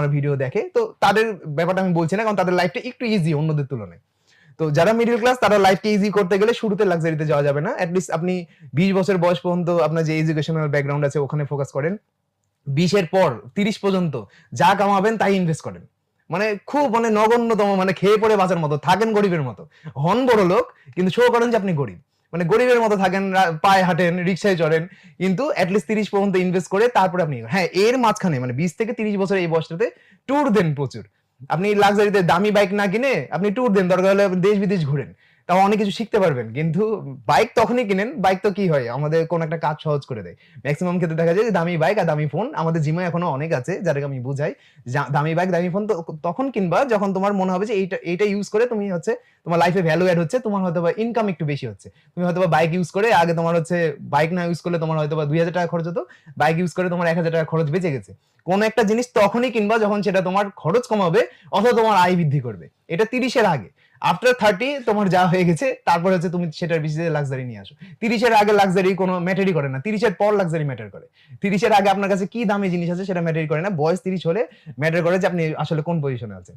আমার ভিডিও দেখে, তো তাদের ব্যাপারটা আমি বলছি না, কারণ তাদের লাইফটা একটু ইজি অন্যদের তুলনায়। তো যারা মিডল ক্লাস তারা লাইফকে ইজি করতে গেলে শুরুতে লাক্সারিতে যাওয়া যাবে না। অ্যাটলিস্ট আপনি বিশ বছর বয়স পর্যন্ত আপনার যে এডুকেশনাল ব্যাকগ্রাউন্ড আছে, ওখানে ফোকাস করেন। বিশের পর, তিরিশ পর্যন্ত যা কামাবেন, তাই ইনভেস্ট করেন। মানে খুব মানে নগণ্যতম মানে খেয়ে পড়ে বাঁচার মতো, থাকেন গরিবের মতো। হন বড় লোক কিন্তু শো করেন যে আপনি গরিব। মানে গরিবের মতো থাকেন পায়ে হাঁটেন, রিক্সায় চড়েন, কিন্তু অ্যাটলিস্ট তিরিশ পর্যন্ত ইনভেস্ট করে তারপরে আপনি হ্যাঁ এর মাঝখানে মানে বিশ থেকে তিরিশ বছর এই বয়সটাতে ট্যুর দেন প্রচুর। আপনি লাক্সারিতে দামি বাইক না কিনে আপনি ট্যুর দেন, দরকার হলে দেশ বিদেশ ঘুরেন। তাও অনেক কিছু শিখতে পারবেন, কিন্তু বাইক তখনই কিনেন বাইক তো কি হয়? আমাদের কোন একটা কাজ সহজ করে দেয়। ম্যাক্সিমাম ক্ষেত্রে দেখা যায় যে দামি বাইক আর দামি ফোন আমাদের জিমে এখনও অনেক আছে, যাদেরকে আমি বুঝাই। দামি বাইক দামি ফোন তো তখন কিনবা যখন তোমার মনে হবে যে এইটা এইটা ইউজ করে তুমি হচ্ছে তোমার লাইফে ভ্যালু অ্যাড হচ্ছে, তোমার হয়তো বা ইনকাম একটু বেশি হচ্ছে। তুমি হয়তো বা বাইক ইউজ করে আগে তোমার হচ্ছে বাইক না ইউজ করলে তোমার হয়তো বা দুই হাজার টাকা খরচ হতো বাইক ইউজ করে তোমার এক হাজার টাকা খরচ বেঁচে গেছে। কোন একটা জিনিস তখনই কিনবা যখন সেটা তোমার খরচ কমাবে, অথবা তোমার আয় বৃদ্ধি করবে। এটা তিরিশের আগে। আফটার থার্টি তোমার যা হয়ে গেছে, তারপর হচ্ছে তুমি সেটার বেশি লাক্সারি নিয়ে আসো। তিরিশের আগে লাক্সারি কোনো ম্যাটারই করে না। তিরিশের পর লাক্সারি ম্যাটার করে। তিরিশের আগে আপনার কাছে কি দামি জিনিস আছে সেটা ম্যাটারি করে না। বয়স তিরিশ হলে ম্যাটার করে যে আপনি আসলে কোন পজিশনে আছেন।